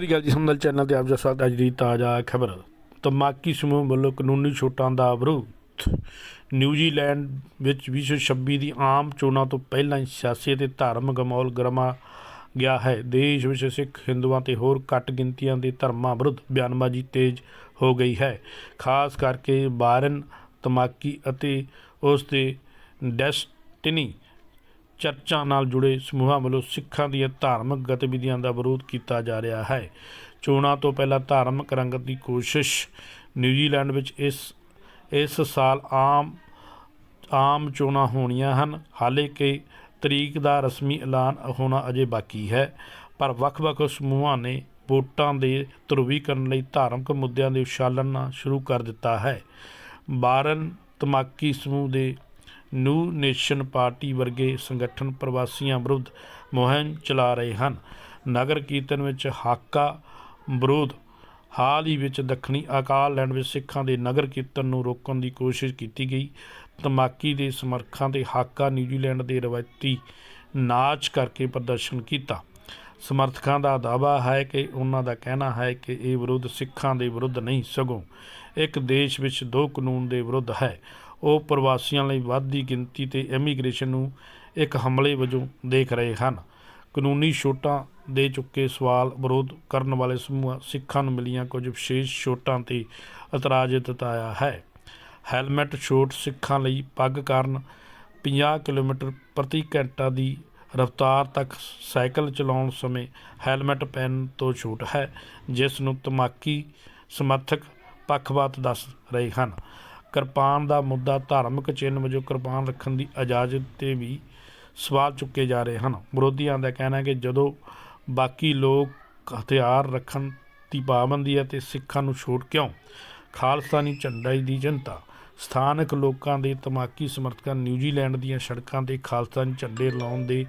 ਸਤਿ ਸ੍ਰੀ ਅਕਾਲ ਜੀ ਸੰਦਲ ਚੈਨਲ ਤੇ ਆਪ ਜੀ ਸਵਾਗਤ ਅੱਜ ਦੀ ਤਾਜ਼ਾ ਖਬਰ। ਤਮਾਕੀ ਸਮੂਹ ਵੱਲੋਂ ਕਾਨੂੰਨੀ ਛੋਟਾਂ ਦਾ ਵਿਰੋਧ। ਨਿਊਜ਼ੀਲੈਂਡ ਵਿੱਚ 2026 ਦੀ ਆਮ ਚੋਣਾਂ ਤੋਂ ਪਹਿਲਾਂ ਹੀ ਸਿਆਸੀ ਅਤੇ ਧਾਰਮਿਕ ਮਾਹੌਲ ਗਰਮਾ ਗਿਆ ਹੈ। ਦੇਸ਼ ਵਿੱਚ ਸਿੱਖ ਹਿੰਦੂਆਂ ਤੇ ਹੋਰ ਘੱਟ ਗਿਣਤੀਆਂ ਦੇ ਧਰਮਾਂ ਵਿਰੁੱਧ ਬਿਆਨਬਾਜ਼ੀ ਤੇਜ਼ ਹੋ ਗਈ ਹੈ। ਖਾਸ ਕਰਕੇ ਬਾਰਨ ਤਮਾਕੀ ਅਤੇ ਉਸ ਦੇ ਡੈਸਟਿਨੀ ਚਰਚਾਂ ਨਾਲ ਜੁੜੇ ਸਮੂਹਾਂ ਵੱਲੋਂ ਸਿੱਖਾਂ ਦੀਆਂ ਧਾਰਮਿਕ ਗਤੀਵਿਧੀਆਂ ਦਾ ਵਿਰੋਧ ਕੀਤਾ ਜਾ ਰਿਹਾ ਹੈ। ਚੋਣਾਂ ਤੋਂ ਪਹਿਲਾਂ ਧਾਰਮਿਕ ਰੰਗਤ ਦੀ ਕੋਸ਼ਿਸ਼ ਨਿਊਜ਼ੀਲੈਂਡ ਵਿੱਚ ਇਸ ਇਸ ਸਾਲ ਆਮ ਆਮ ਚੋਣਾਂ ਹੋਣੀਆਂ ਹਨ। ਹਾਲੇ ਕਿ ਤਰੀਕ ਦਾ ਰਸਮੀ ਐਲਾਨ ਹੋਣਾ ਅਜੇ ਬਾਕੀ ਹੈ, ਪਰ ਵੱਖ-ਵੱਖ ਸਮੂਹਾਂ ਨੇ ਵੋਟਾਂ ਦੇ ਧਰੁਵੀਕਰਨ ਲਈ ਧਾਰਮਿਕ ਮੁੱਦਿਆਂ ਦੇ ਉਛਾਲਣਾ ਸ਼ੁਰੂ ਕਰ ਦਿੱਤਾ ਹੈ। ਬਾਰਨ ਤਮਾਕੀ ਸਮੂਹ ਦੇ ਨਿਊ ਨੇਸ਼ਨ ਪਾਰਟੀ ਵਰਗੇ ਸੰਗਠਨ ਪ੍ਰਵਾਸੀਆਂ ਵਿਰੁੱਧ ਮੁਹਿੰਮ ਚਲਾ ਰਹੇ ਹਨ। ਨਗਰ ਕੀਰਤਨ ਵਿੱਚ ਹਾਕਾ ਵਿਰੋਧ। ਹਾਲ ਹੀ ਵਿੱਚ ਦੱਖਣੀ ਅਕਾਲ ਲੈਂਡ ਵਿੱਚ ਸਿੱਖਾਂ ਦੇ ਨਗਰ ਕੀਰਤਨ ਨੂੰ ਰੋਕਣ ਦੀ ਕੋਸ਼ਿਸ਼ ਕੀਤੀ ਗਈ। ਤਮਾਕੀ ਦੇ ਸਮਰਥਕਾਂ ਤੇ ਹਾਕਾ ਨਿਊਜ਼ੀਲੈਂਡ ਦੇ ਰਵਾਇਤੀ ਨਾਚ ਕਰਕੇ ਪ੍ਰਦਰਸ਼ਨ ਕੀਤਾ। ਸਮਰਥਕਾਂ ਦਾ ਦਾਅਵਾ ਹੈ ਕਿ ਉਹਨਾਂ ਦਾ ਕਹਿਣਾ ਹੈ ਕਿ ਇਹ ਵਿਰੋਧ ਸਿੱਖਾਂ ਦੇ ਵਿਰੁੱਧ ਨਹੀਂ, ਸਗੋਂ ਇੱਕ ਦੇਸ਼ ਵਿੱਚ ਦੋ ਕਾਨੂੰਨ ਦੇ ਵਿਰੁੱਧ ਹੈ। ਉਹ ਪ੍ਰਵਾਸੀਆਂ ਲਈ ਵੱਧਦੀ ਗਿਣਤੀ ਤੇ ਇਮੀਗ੍ਰੇਸ਼ਨ ਨੂੰ ਇੱਕ ਹਮਲੇ ਵਜੋਂ ਦੇਖ ਰਹੇ ਹਨ। ਕਾਨੂੰਨੀ ਛੋਟਾਂ ਦੇ ਚੁੱਕੇ ਸਵਾਲ ਵਿਰੋਧ ਕਰਨ ਵਾਲੇ ਸਮੂਹਾਂ ਸਿੱਖਾਂ ਨੂੰ ਮਿਲੀਆਂ ਕੁਝ ਵਿਸ਼ੇਸ਼ ਛੋਟਾਂ ਤੇ ਇਤਰਾਜ਼ ਜਤਾਇਆ ਹੈ। ਹੈਲਮਟ ਛੋਟ ਸਿੱਖਾਂ ਲਈ ਪੱਗ ਕਾਰਨ 50 ਕਿਲੋਮੀਟਰ ਪ੍ਰਤੀ ਘੰਟਾ ਦੀ ਰਫ਼ਤਾਰ ਤੱਕ ਸਾਈਕਲ ਚਲਾਉਣ ਸਮੇਂ ਹੈਲਮਟ ਪਹਿਨ ਤੋਂ ਛੂਟ ਹੈ, ਜਿਸ ਨੂੰ ਤਮਾਕੀ ਸਮਰਥਕ ਪੱਖਪਾਤ ਦੱਸ ਰਹੇ ਹਨ। ਕਿਰਪਾਨ ਦਾ ਮੁੱਦਾ ਧਾਰਮਿਕ ਚਿੰਨ੍ਹ ਵਜੋਂ ਕਿਰਪਾਨ ਰੱਖਣ ਦੀ ਇਜਾਜ਼ਤ ਤੇ ਵੀ ਸਵਾਲ ਚੁੱਕੇ ਜਾ ਰਹੇ ਹਨ। ਵਿਰੋਧੀਆਂ ਦਾ ਕਹਿਣਾ ਹੈ ਕਿ ਜਦੋਂ ਬਾਕੀ ਲੋਕ ਹਥਿਆਰ ਰੱਖਣ ਦੀ ਪਾਬੰਦੀ ਹੈ ਤੇ ਸਿੱਖਾਂ ਨੂੰ ਛੋਟ ਕਿਉਂ? ਖਾਲਸਾਨੀ ਝੰਡਾ ਦੀ ਜਨਤਾ। ਸਥਾਨਕ ਲੋਕਾਂ ਦੇ ਤਮਾਕੀ ਸਮਰਥਕਾਂ ਨਿਊਜ਼ੀਲੈਂਡ ਦੀਆਂ ਸੜਕਾਂ ਤੇ ਖਾਲਸਾਨੀ ਝੰਡੇ ਲਾਉਣ ਦੇ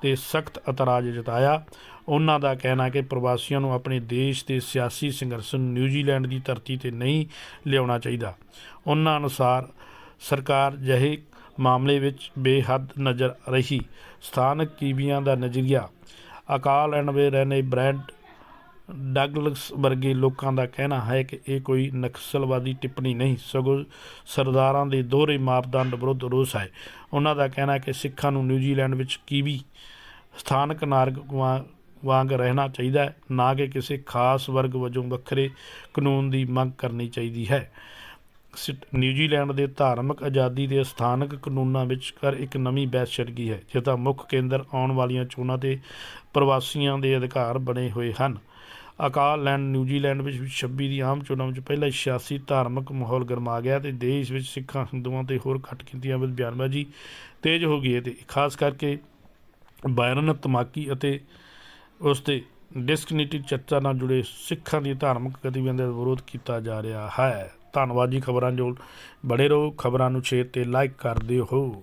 ਤੇ ਸਖਤ ਇਤਰਾਜ਼ ਜਤਾਇਆ। ਉਹਨਾਂ ਦਾ ਕਹਿਣਾ ਕਿ ਪ੍ਰਵਾਸੀਆਂ ਨੂੰ ਆਪਣੇ ਦੇਸ਼ ਦੇ ਸਿਆਸੀ ਸੰਘਰਸ਼ ਨੂੰ ਨਿਊਜ਼ੀਲੈਂਡ ਦੀ ਧਰਤੀ ਤੇ ਨਹੀਂ ਲਿਆਉਣਾ ਚਾਹੀਦਾ। ਉਹਨਾਂ ਅਨੁਸਾਰ ਸਰਕਾਰ ਜਿਹੇ ਮਾਮਲੇ ਵਿੱਚ ਬੇਹੱਦ ਨਜ਼ਰ ਰਹੀ। ਸਥਾਨਕ ਕੀਵੀਆਂ ਦਾ ਨਜ਼ਰੀਆ ਅਕਾਲੈਂਡ ਵਿੱਚ ਰਹਿਣੇ ਬ੍ਰੈਡ ਡਗਲਸ ਵਰਗੇ ਲੋਕਾਂ ਦਾ ਕਹਿਣਾ ਹੈ ਕਿ ਇਹ ਕੋਈ ਨਕਸਲਵਾਦੀ ਟਿੱਪਣੀ ਨਹੀਂ, ਸਗੋਂ ਸਰਦਾਰਾਂ ਦੇ ਦੋਹਰੇ ਮਾਪਦੰਡ ਵਿਰੁੱਧ ਰੋਸ ਹੈ। ਉਹਨਾਂ ਦਾ ਕਹਿਣਾ ਹੈ ਕਿ ਸਿੱਖਾਂ ਨੂੰ ਨਿਊਜ਼ੀਲੈਂਡ ਵਿੱਚ ਕੀਵੀ ਸਥਾਨਕ ਨਾਗਰਿਕ ਵਾਂਗ ਰਹਿਣਾ ਚਾਹੀਦਾ ਹੈ, ਨਾ ਕਿ ਕਿਸੇ ਖਾਸ ਵਰਗ ਵਜੋਂ ਵੱਖਰੇ ਕਾਨੂੰਨ ਦੀ ਮੰਗ ਕਰਨੀ ਚਾਹੀਦੀ ਹੈ। ਸਿਟ- ਨਿਊਜ਼ੀਲੈਂਡ ਦੇ ਧਾਰਮਿਕ ਆਜ਼ਾਦੀ ਦੇ ਸਥਾਨਕ ਕਾਨੂੰਨਾਂ ਵਿੱਚ ਕਰ ਇੱਕ ਨਵੀਂ ਬਹਿਸ ਛਿੜ ਗਈ ਹੈ ਜਿਸਦਾ ਮੁੱਖ ਕੇਂਦਰ ਆਉਣ ਵਾਲੀਆਂ ਚੋਣਾਂ ਤੇ ਪ੍ਰਵਾਸੀਆਂ ਦੇ ਅਧਿਕਾਰ ਬਣੇ ਹੋਏ ਹਨ। ਅਕਾਲੈਂਡ ਨਿਊਜ਼ੀਲੈਂਡ ਵਿੱਚ 26 ਦੀ ਆਮ ਚੋਣਾਂ ਵਿੱਚ ਪਹਿਲਾਂ ਹੀ ਸਿਆਸੀ ਧਾਰਮਿਕ ਮਾਹੌਲ ਗਰਮਾ ਗਿਆ ਤੇ ਦੇਸ਼ ਵਿੱਚ ਸਿੱਖਾਂ ਹਿੰਦੂਆਂ ਤੇ ਹੋਰ ਘੱਟ ਗਿਣਤੀਆਂ ਵਿੱਚ ਬਿਆਨਬਾਜ਼ੀ ਤੇਜ਼ ਹੋ ਗਈ ਹੈ ਤੇ ਖਾਸ ਕਰਕੇ ਬਾਇਰਨ, ਤਮਾਕੀ ਅਤੇ ਉਸ 'ਤੇ ਡਿਸਕਨਿਟੀ ਚਰਚਾ ਨਾਲ ਜੁੜੇ ਸਿੱਖਾਂ ਦੀ ਧਾਰਮਿਕ ਗਤੀਵਿਧੀਆਂ ਦਾ ਵਿਰੋਧ ਕੀਤਾ ਜਾ ਰਿਹਾ ਹੈ। ਧੰਨਵਾਦ ਜੀ ਖਬਰਾਂ ਜੋ ਬੜੇ ਰਹੋ ਖਬਰਾਂ ਨੂੰ ਸ਼ੇਅਰ ਤੇ ਲਾਈਕ ਕਰਦੇ ਦਿਓ।